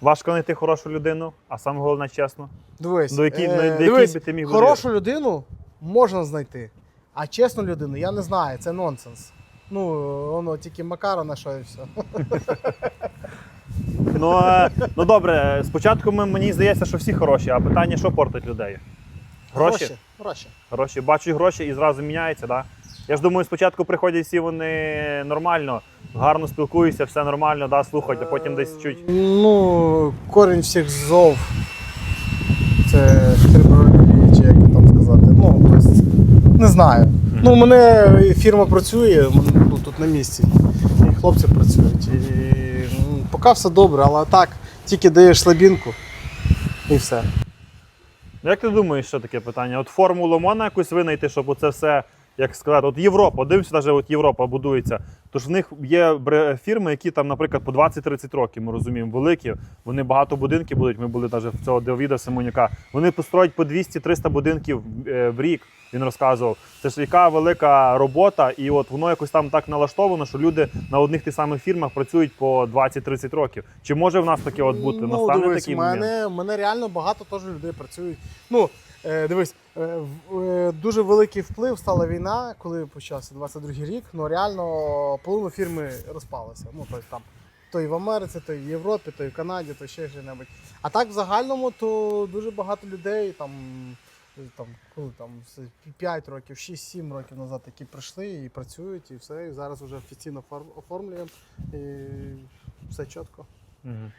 Важко знайти хорошу людину, а саме головне чесно. Дивись, До якій- е, до якій би ти міг хорошу людину можна знайти, а чесну людину я не знаю, це нонсенс. Ну, воно тільки Макара на що і все. Ну, е, ну добре, спочатку ми, мені здається, що всі хороші, а питання, що портить людей? Гроші? Гроші. гроші. Гроші. Бачать гроші і зразу міняється, так? Да? Я ж думаю, спочатку приходять всі вони нормально, гарно спілкуються, все нормально, да, слухають, а потім десь чуть. Ну, корінь всіх зов. Це хребролюбі, чи як там сказати. Ну, тобто, не знаю. Ну, у мене фірма працює ну, тут на місці. І хлопці працюють. І ну, поки все добре, але так, тільки даєш слабінку і все. Ну, як ти думаєш, що таке питання? От формулу можна якусь винайти, щоб оце все, як сказати, от Європа, дивимося, навіть от Європа будується. Тож в них є фірми, які там, наприклад, по 20-30 років, ми розуміємо, великі. Вони багато будинків будуть. Ми були навіть в цього Давіда Семенюка. Вони построять по 200-300 будинків е, в рік. Він розказував. Це ж яка велика робота, і от воно якось там так налаштовано, що люди на одних тих самих фірмах працюють по 20-30 років. Чи може в нас таке от бути? Ну, Настане дивись, такий в момент? мене, мене реально багато теж людей працюють. Ну, е, дивись, е, дуже великий вплив стала війна, коли почався 22 рік. Ну реально половина фірми розпалася. Ну, тобто там. То і в Америці, то і в Європі, то і в Канаді, то ще що-небудь. А так в загальному, то дуже багато людей там. Там, коли там 5 років, 6-7 років назад, які прийшли і працюють, і все, і зараз вже офіційно оформлюємо, і все чітко. Мгм.